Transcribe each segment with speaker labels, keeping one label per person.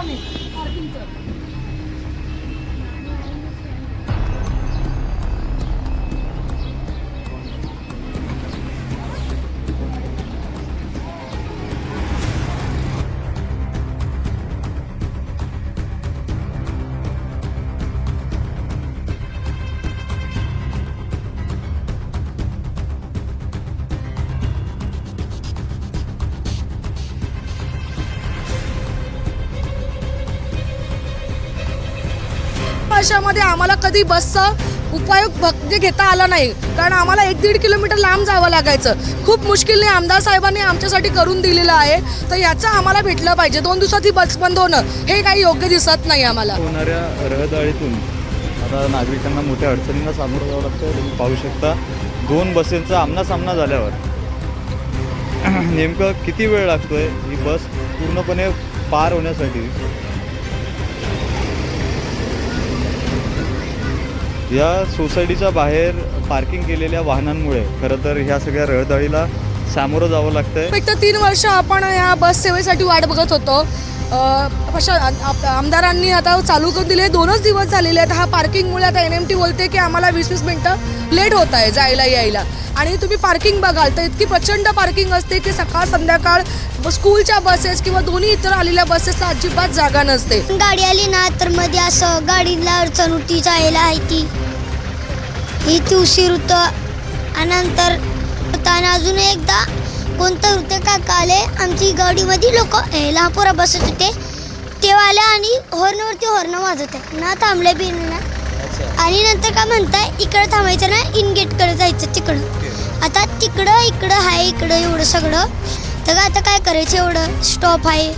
Speaker 1: आम्ही पार्किंगचं वर्षामध्ये आम्हाला कधी बसचा उपयोग म्हणजे घेता आला नाही. कारण आम्हाला एक दीड किलोमीटर लांब जावं लागायचं. खूप मुश्किलने आमदार साहेबांनी आमच्यासाठी करून दिलेलं आहे. तर याचं आम्हाला भेटलं पाहिजे. दोन दिवसात ही बस बंद होणं हे काही योग्य दिसत नाही आम्हाला.
Speaker 2: होणाऱ्या रहदारीतून आता नागरिकांना मोठ्या अडचणींना सामोरं जावं लागतं तुम्ही पाहू शकता दोन बसेंचा आमना सामना झाल्यावर नेमकं किती वेळ लागतोय ही बस पूर्णपणे पार होण्यासाठी? या सोसायटीच्या बाहेर पार्किंग केलेल्या वाहनांमुळे खरं तर ह्या सगळ्या रहदारीला सामोरं जावं लागतंय.
Speaker 1: एक तर तीन वर्ष आपण या बस सेवेसाठी वाट बघत होतो. अशा आप- आमदारांनी आता चालू करून दिले. दोनच दिवस झालेले आहेत. हा पार्किंगमुळे आता एन एम टी बोलते की आम्हाला वीस वीस मिनटं लेट होत आहे जायला यायला. आणि तुम्ही पार्किंग बघाल तर इतकी प्रचंड पार्किंग असते की सकाळ संध्याकाळ स्कूलच्या बसेस किंवा दोन्ही इतर आलेल्या बसेसला अजिबात जागा नसते.
Speaker 3: गाडी आली ना तर मध्ये असं गाडीला अडचण होती जायला आहे ती. ही ती उशीर होतं. आणि नंतर आणि अजून एकदा कोणतं होते काका आले आमची गाडीमध्ये लोक लहान पोरं बसत होते. तेव्हा आले आणि हॉर्नवरती हॉर्न वाजत आहे ना थांबले बी ना. आणि नंतर काय म्हणताय इकडं थांबायचं ना इन गेटकडे जायचं तिकडं. आता तिकडं इकडं आहे इकडं एवढं सगळं. तर आता काय करायचं एवढं? स्टॉप आहे.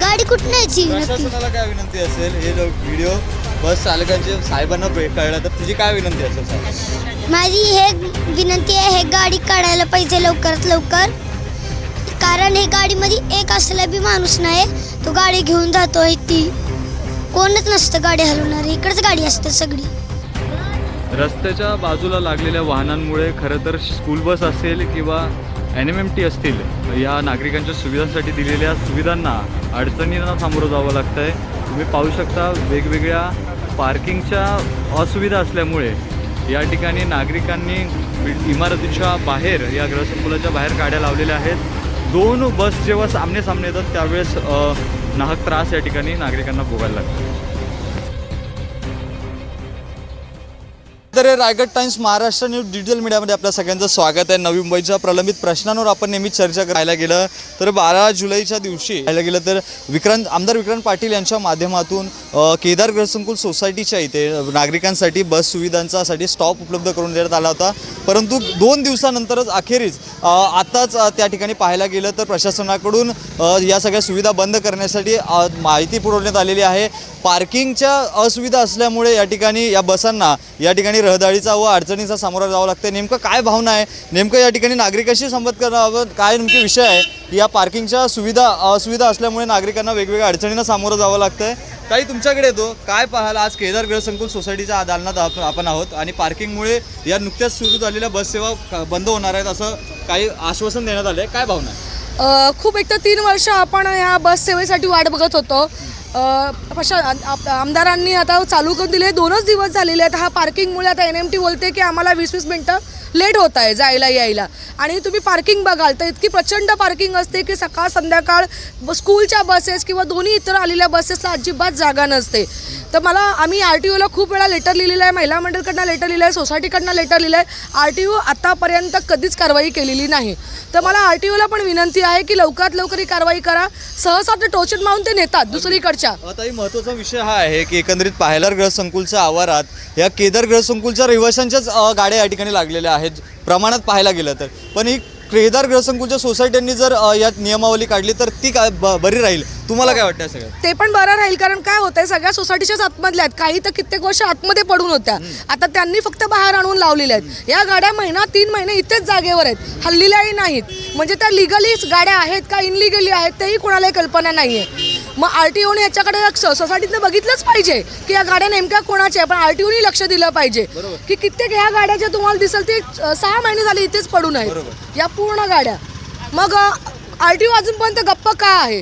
Speaker 3: गाडी कुठं न्यायची नक्की?
Speaker 2: प्रशासनाला काय विनंती असेल हे जो व्हिडिओ बस चालकांचे साहेबांना पे- कळलं तर तुझी काय विनंती असेल साहेब?
Speaker 3: माझी हे विनंती आहे हे गाडी काढायला पाहिजे लवकरात लवकर. कारण हे गाडीमध्ये एक असला बी माणूस नाही तो गाडी घेऊन जातो आहे ती. कोणच नसतं गाडी हलवणार इकडेच गाडी असते सगळी.
Speaker 2: रस्त्याच्या बाजूला लागलेल्या वाहनांमुळे खरं तर स्कूल बस असेल किंवा एन एम एम टी असतील या नागरिकांच्या सुविधांसाठी दिलेल्या सुविधांना अडचणींना सामोरं जावं लागतं आहे तुम्ही पाहू शकता वेगवेगळ्या पार्किंगच्या असुविधा असल्यामुळे या ठिकाणी नागरिकांनी इमारतीच्या बाहेर या ग्रहसंकुलाच्या बाहेर गाड्या लावलेल्या आहेत. दोन बस जेव्हा सामने सामने येतात त्यावेळेस नाहक त्रास या ठिकाणी नागरिकांना भोगायला लागतो. तर Raigad times Maharashtra news digital मीडियामध्ये आपल्या सगळ्यांचं स्वागत आहे. नवी मुंबईच्या प्रलंबित प्रश्नांवर आपण नेहमी चर्चा करायला गेलं. तर बारा जुलैच्या दिवशी पाहायला गेलं तर विक्रांत आमदार विक्रांत पाटील यांच्या माध्यमातून केदार ग्रहसंकुल सोसायटीच्या इथे नागरिकांसाठी बस सुविधांचासाठी स्टॉप उपलब्ध करून देण्यात आला होता. परंतु दोन दिवसानंतरच अखेरीस आत्ताच त्या ठिकाणी पाहायला गेलं तर प्रशासनाकडून या सगळ्या सुविधा बंद करण्यासाठी माहिती पुरवण्यात आलेली आहे. पार्किंगच्या असुविधा असल्यामुळे या ठिकाणी या बसांना या ठिकाणी रहदारीचा व अडचणीचा सामोरा जावं लागतं नेमकं काय भावना आहे? नेमकं या ठिकाणी नागरिकांशी संवाद करावं? काय नेमके विषय आहे? या पार्किंगच्या सुविधा असुविधा असल्यामुळे नागरिकांना वेगवेगळ्या अडचणींना सामोरं जावं लागतंय. काही तुमच्याकडे येतो. काय पाहाल आज केदार ग्रहसंकुल सोसायटीच्या दालनात आपण आहोत आणि पार्किंगमुळे या नुकत्याच सुरू झालेल्या बस सेवा बंद होणार आहेत असं काही आश्वासन देण्यात आलं आहे काय भावना आहे?
Speaker 1: खूप एक तर तीन वर्ष आपण या बस सेवेसाठी वाट बघत होतो. अशा आप- आमदारांनी आता चालू करून दिले. दोनच दिवस झालेले आहेत. हा पार्किंगमुळे आता एन एम टी बोलते की आम्हाला वीस वीस मिनटं लेट होत आहे जायला यायला. आणि तुम्ही पार्किंग बघाल तर इतकी प्रचंड पार्किंग असते की सकाळ संध्याकाळ स्कूलच्या बसेस किंवा दोन्ही इतर आलेल्या बसेसला अजिबात जागा नसते. तर मला आम्ही आर टी ओला खूप वेळा लेटर लिहिलेलं आहे महिला मंडळकडनं लेटर लिहिलं आहे सोसायटीकडनं लेटर लिहिलं आहे. आर टी ओ आतापर्यंत कधीच कारवाई केलेली नाही. तर मला आर टी ओला पण विनंती आहे की लवकरात लवकर ही कारवाई करा. सहसा ते टोचन मारून ते नेतात दुसरीकडच्या.
Speaker 2: आता ही महत्त्वाचा विषय हा आहे की एकंदरीत पाहायला ग्रहसंकुलच्या आवारात या केदार ग्रहसंकुलच्या रहिवाशांच्याच गाड्या या ठिकाणी लागलेल्या आहेत. प्रमाणात पाहायला गेलं तर. पण ही केदार ग्रहसंकुलच्या सोसायट्यांनी जर यात नियमावली काढली तर ती काय ब- बरी राहील? तुम्हाला काय वाटतं या सगळ्यात?
Speaker 1: ते पण बरं राहील कारण काय होतंय सगळ्या सोसायटीच्याच आतमधल्या आहेत. काही तर कित्येक वर्ष आतमध्ये पडून होत्या. आता त्यांनी फक्त बाहेर आणून लावलेल्या आहेत. या गाड्या महिना तीन महिने इथेच जागेवर आहेत. हल्लील्याही नाहीत. म्हणजे त्या लिगली गाड्या आहेत का इनलिगली आहेत तेही कोणालाही कल्पना नाही आहे मग आर टी ओने याच्याकडे सोसायटीनं बघितलंच पाहिजे की या गाड्या नेमक्या कोणाच्या आहे. पण आर टी ओनी लक्ष दिलं पाहिजे की कित्येक ह्या गाड्या ज्या तुम्हाला दिसेल ते सहा महिने झाले इथेच पडून आहेत. या पूर्ण गाड्या. मग आर टी ओ अजूनपर्यंत गप्प का आहे?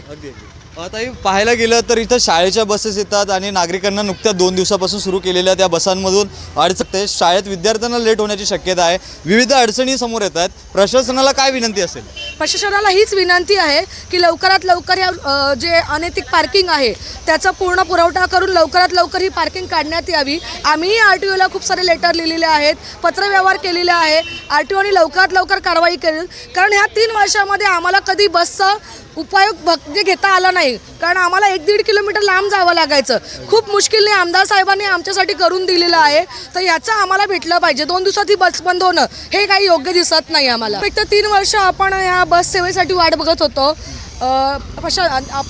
Speaker 2: आता पाहायला गेलं तर इथं शाळेच्या बसेस येतात आणि नागरिकांना नुकत्या दोन दिवसापासून सुरू केलेल्या त्या बसांमधून अडचते शाळेत विद्यार्थ्यांना लेट होण्याची शक्यता आहे. विविध अडचणी समोर येतात प्रशासनाला काय विनंती असेल?
Speaker 1: प्रशासनाला हीच विनंती आहे की लवकरात लवकर या जे अनैतिक पार्किंग आहे त्याचा पूर्ण पुरवठा करून लवकरात लवकर ही पार्किंग काढण्यात यावी. आम्हीही आर टी ओला खूप सारे लेटर लिहिलेले आहेत पत्रव्यवहार केलेले आहे. आर टी ओने लवकरात लवकर कारवाई करेल. कारण ह्या तीन वर्षामध्ये आम्हाला कधी बसचा उपयोग म्हणजे घेता आला नाही. कारण आम्हाला एक दीड किलोमीटर लांब जावं लागायचं. खूप मुश्किलने आमदार साहेबांनी आमच्यासाठी करून दिलेलं आहे. तर याचं आम्हाला भेटलं पाहिजे. दोन दिवसात ही बस बंद होणं हे काही योग्य दिसत नाही आम्हाला. एक तर तीन वर्ष आपण या बस सेवेसाठी वाट बघत होतो. अशा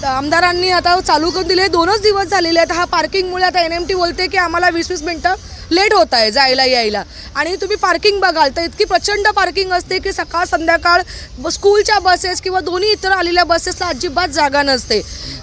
Speaker 1: आमदारांनी आता चालू करून दिले. दोनच दिवस झालेले आहेत. हा पार्किंगमुळे आता एन एम टी बोलते की आम्हाला वीस वीस मिनटं लेट होत आहे जायला यायला. आणि तुम्ही पार्किंग बघाल तर इतकी प्रचंड पार्किंग असते की सकाळ संध्याकाळ स्कूलच्या बसेस किंवा दोन्ही इतर आलेल्या बसेसला अजिबात जागा नसते.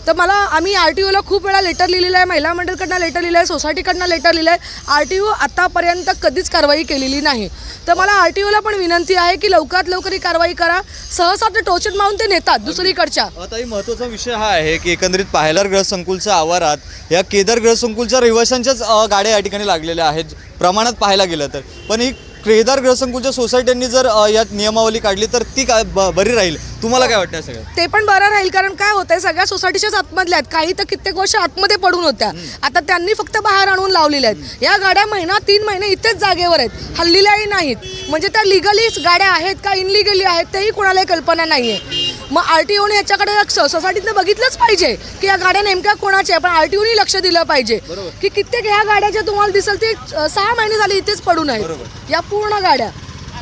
Speaker 1: तर मला आम्ही आर टी ओला खूप वेळा लेटर लिहिलेलं आहे महिला मंडळकडनं लेटर लिहिलं आहे सोसायटीकडनं लेटर लिहिलं आहे. आर टी ओ आतापर्यंत कधीच कारवाई केलेली नाही. तर मला आर टी ओला पण विनंती आहे की लवकरात लवकर ही कारवाई करा. सहसा ते टोचन मारून ते नेतात दुसरीकडच्या.
Speaker 2: आता ही महत्त्वाचा विषय हा आहे की एकंदरीत पाहिलार ग्रह संकुलच्या आवारात या केदार ग्रह संकुलच्या रहिवाशांच्याच गाड्या या ठिकाणी लागलेल्या आहेत. प्रमाणात पाहायला गेलं तर. पण ही केदार ग्रह संकुलच्या सोसायट्यांनी जर यात नियमावली काढली तर ती काय बरी राहील? तुम्हाला काय वाटतं या सगळ्यात?
Speaker 1: ते पण बरं राहील कारण काय होतंय सगळ्या सोसायटीच्याच आतमधल्या आहेत. काही तर कित्येक वर्ष आतमध्ये पडून होत्या. आता त्यांनी फक्त बाहेर आणून लावलेल्या आहेत. या गाड्या महिना तीन महिने इथेच जागेवर आहेत. हल्लील्याही नाहीत. म्हणजे त्या लिगली गाड्या आहेत का इनलिगली आहेत तेही कोणालाही कल्पना नाही आहे मग आर टी ओने याच्याकडे सोसायटीनं बघितलंच पाहिजे की या गाड्या नेमक्या कोणाच्या आहे. पण आर टी ओने लक्ष दिलं पाहिजे की कित्येक ह्या गाड्या ज्या तुम्हाला दिसेल ते अ, सहा महिने झाले इथेच पडून आहेत. या पूर्ण गाड्या.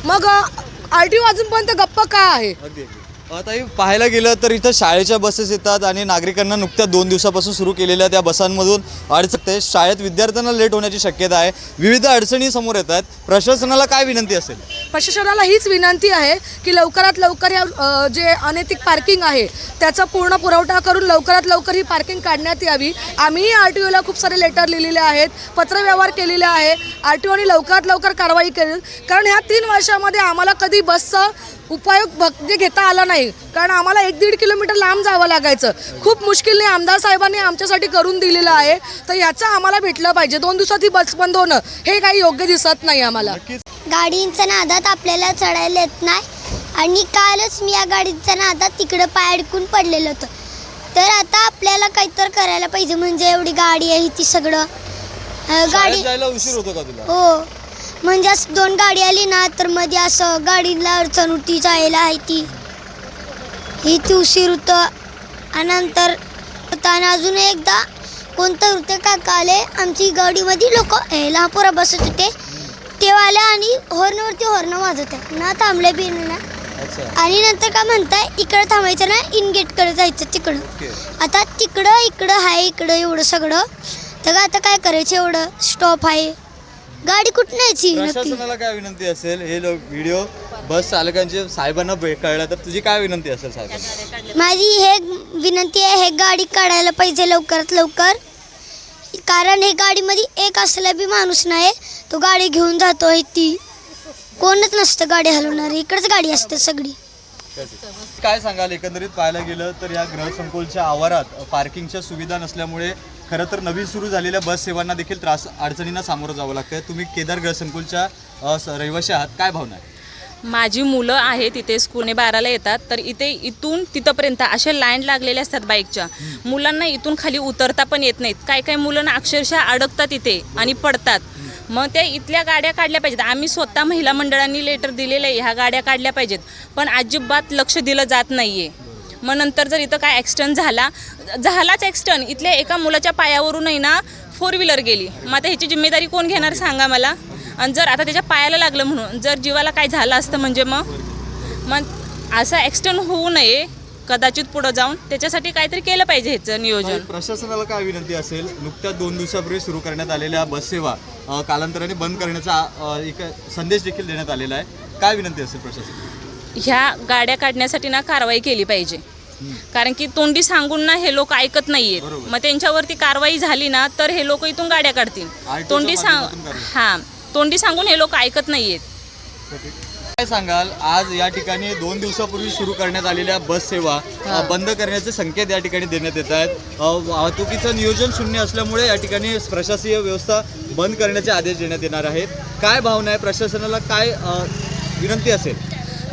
Speaker 1: मग आर टी ओ अजूनपर्यंत गप्प का आहे?
Speaker 2: अगदी अगदी. आता पाहायला गेलं तर इथं शाळेच्या बसेस येतात आणि नागरिकांना नुकत्या दोन दिवसापासून सुरू केलेल्या त्या बसांमधून अडचण शाळेत विद्यार्थ्यांना लेट होण्याची शक्यता आहे. विविध अडचणी समोर येतात प्रशासनाला काय विनंती असेल?
Speaker 1: प्रशासनाला हीच विनंती आहे की लवकरात लवकर या जे अनैतिक पार्किंग आहे त्याचा पूर्ण पुरवठा करून लवकरात लवकर ही पार्किंग काढण्यात यावी. आम्हीही आर टी ओला खूप सारे लेटर लिहिलेले आहेत पत्रव्यवहार केलेले आहे. आर टी ओने लवकरात लवकर कारवाई करेल कारण ह्या तीन वर्षामध्ये आम्हाला कधी बसचं उपयोग म्हणजे घेता आला नाही. कारण आम्हाला एक दीड किलोमीटर लांब जावं लागायचं. खूप मुश्किलने आमदार साहेबांनी आमच्यासाठी करून दिलेलं आहे. तर याचं आम्हाला भेटलं पाहिजे. दोन दिवसात ही बस बंद होणं हे काही योग्य दिसत नाही आम्हाला.
Speaker 3: गाडींच्या नादात आपल्याला चढायला येत नाही. आणि कालच मी या गाडीच्या नादात तिकडं पाय अडकून पडलेलं होतं. तर आता आपल्याला काहीतरी करायला पाहिजे. म्हणजे एवढी गाडी आहे ती सगळं. अं, गाडी
Speaker 2: जायला उशीर होतो का तुला?
Speaker 3: हो. म्हणजे असं दोन गाडी आली ना तर मध्ये असं गाडीला अडचण होती जायला आहे ती. ही ती उशीर होतं आणि नंतर आणि अजून एकदा कोणतं होतं काका आले आमची गाडीमध्ये लोक लहान पोरं बसत होते. तेव्हा आले आणि हॉर्नवरती हॉर्न वाजत आहे ना थांबले बी ना. आणि नंतर काय म्हणताय इकडं थांबायचं ना इन गेटकडे जायचं तिकडं. आता तिकडं इकडं आहे इकडं एवढं सगळं. तर आता काय करायचं एवढं? स्टॉप आहे. गाडी कुठं न्यायची नक्की.
Speaker 2: प्रशासनाला काय विनंती असेल हे लोक व्हिडिओ बस चालकांचे साहेबांना भे- कळला तर तुझी काय विनंती असेल साहेबांना
Speaker 3: माझी हे विनंती आहे हे गाडी काढायला पाहिजे लवकरात लवकर. कारण हे गाडीमध्ये एक असला बी माणूस नाही तो गाडी घेऊन जातो आहे ती. कोणच नसतं गाडी हलवणार इकडंच गाडी असते सगळी.
Speaker 2: काय सांगाल एकंदरीत पाहायला गेलं तर या ग्रहसंकुलच्या आवारात पार्किंगच्या सुविधा नसल्यामुळे खरं तर नवीन सुरू झालेल्या बस सेवांना देखील त्रास अडचणींना सामोरं जावं लागतं तुम्ही केदार ग्रहसंकुलच्या रहिवासी आहात. काय भावना आहे
Speaker 4: माझी मुलं आहेत इथे स्कूलने बाराला येतात. तर इथे इथून तिथंपर्यंत असे लाईन लागलेले असतात बाईकच्या मुलांना इथून खाली उतरता पण येत नाहीत. काय काय मुलांना अक्षरशः अडकतात इथे आणि पडतात. मग त्या इथल्या गाड्या काढल्या पाहिजेत. आम्ही स्वतः महिला मंडळांनी लेटर दिलेलं आहे. ह्या गाड्या काढल्या पाहिजेत. पण अजिबात लक्ष दिलं जात नाही आहे मग नंतर जर इथं काय ॲक्सिडंट झाला झालाच ॲक्सिडंट इथल्या एका मुलाच्या पायावरूनही ना फोर व्हीलर गेली. मग आता ह्याची जिम्मेदारी कोण घेणार सांगा मला? आणि जर आता त्याच्या पायाला लागलं म्हणून जर जीवाला काय झालं असतं म्हणजे मग? मग असं ॲक्सिडंट होऊ नये कदाचित पुढं जाऊन. त्याच्यासाठी काहीतरी केलं पाहिजे ह्याचं नियोजन.
Speaker 2: प्रशासनाला काय विनंती असेल? नुकत्या दोन दिवसापूर्वी सुरू करण्यात आलेल्या बस सेवा अ, कालांतराने बंद करण्याचा एक संदेश देखील देण्यात आलेला आहे. काय विनंती असेल प्रशासन
Speaker 4: ह्या गाड्या काढण्यासाठी ना कारवाई केली पाहिजे. कारण की तोंडी सांगून ना हे लोक ऐकत नाहीयेत. मग त्यांच्यावरती कारवाई झाली ना तर हे लोक इथून गाड्या काढतील. तोंडी सांग. हां तोंडी सांगून हे लोक ऐकत नाहीयेत.
Speaker 2: काय सांगाल? आज या ठिकाणी दोन दिवसापूर्वी सुरू करण्यात आलेल्या बस सेवा बंद करण्याचे संकेत या ठिकाणी देण्यात येत आहेत. वाहतुकीचं नियोजन शून्य असल्यामुळे या ठिकाणी प्रशासकीय व्यवस्था बंद करण्याचे आदेश देण्यात येणार आहेत. काय भावना आहे? प्रशासनाला काय विनंती असेल?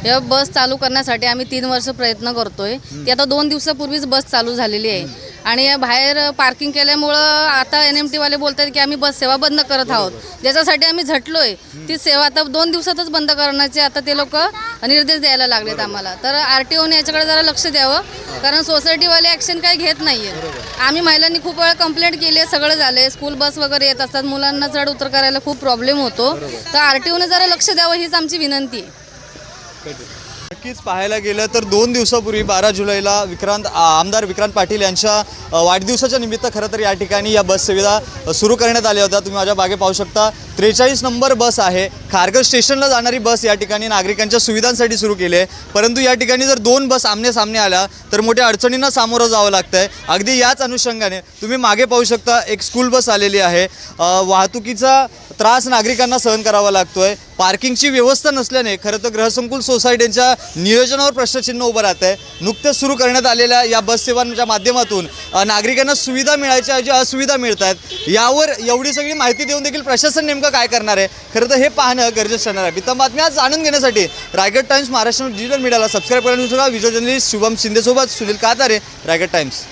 Speaker 5: या बस चालू करण्यासाठी आम्ही तीन वर्ष प्रयत्न करतोय. ती आता दोन दिवसापूर्वीच बस चालू झालेली आहे. आणि या बाहेर पार्किंग केल्यामुळं आता एन एम टीवाले बोलतात की आम्ही बस सेवा बंद करत आहोत. ज्याच्यासाठी आम्ही झटलोय ती सेवा आता दोन दिवसातच बंद करण्याचे आता ते लोक निर्देश द्यायला लागलेत आम्हाला. तर आर टी ओने याच्याकडे जरा लक्ष द्यावं कारण सोसायटीवाले ॲक्शन काही घेत नाही आम्ही महिलांनी खूप वेळा कंप्लेंट केली आहे सगळं झालं आहे स्कूल बस वगैरे येत असतात. मुलांना चढ उतर करायला खूप प्रॉब्लेम होतो. तर आर टी ओने जरा लक्ष द्यावं हीच आमची विनंती आहे.
Speaker 2: नक्कीच पाहायला गेलं तर दोन दिवसापूर्वी बारा जुलैला विक्रांत आमदार विक्रांत पाटील यांच्या वाढदिवसाच्या निमित्त खरं तर या ठिकाणी या बस सुविधा सुरू करण्यात आल्या होत्या. तुम्ही माझ्या मागे पाहू शकता. त्रेचाळीस नंबर बस आहे. खारघर स्टेशनला जाणारी बस या ठिकाणी नागरिकांच्या सुविधांसाठी सुरू केली आहे. परंतु या ठिकाणी जर दोन बस आमने सामने आल्या तर मोठ्या अडचणींना सामोरं जावं लागतं आहे अगदी याच अनुषंगाने तुम्ही मागे पाहू शकता एक स्कूल बस आलेली आहे. वाहतुकीचा त्रास नागरिकांना सहन करावा लागतो आहे पार्किंगची व्यवस्था नसल्याने खरं तर ग्रहसंकुल सोसायटीच्या नियोजनावर प्रश्नचिन्ह उभं राहत आहे नुकत्याच सुरू करण्यात आलेल्या या बससेवांच्या माध्यमातून नागरिकांना सुविधा मिळायच्या ऐवजी असुविधा मिळत आहेत यावर एवढी सगळी माहिती देऊन देखील प्रशासन नेमकं काय करणार आहे? खरं तर हे पाहणं गरजेचं ठरणार आहे. बित्तम बातम्या जाणून घेण्यासाठी रायगड टाइम्स महाराष्ट्र डिजिटल मीडियाला सबस्क्राईब करायला विजय जर्नलिस्ट शुभम शिंदेसोबत सुनील कातारे रायगड टाइम्स.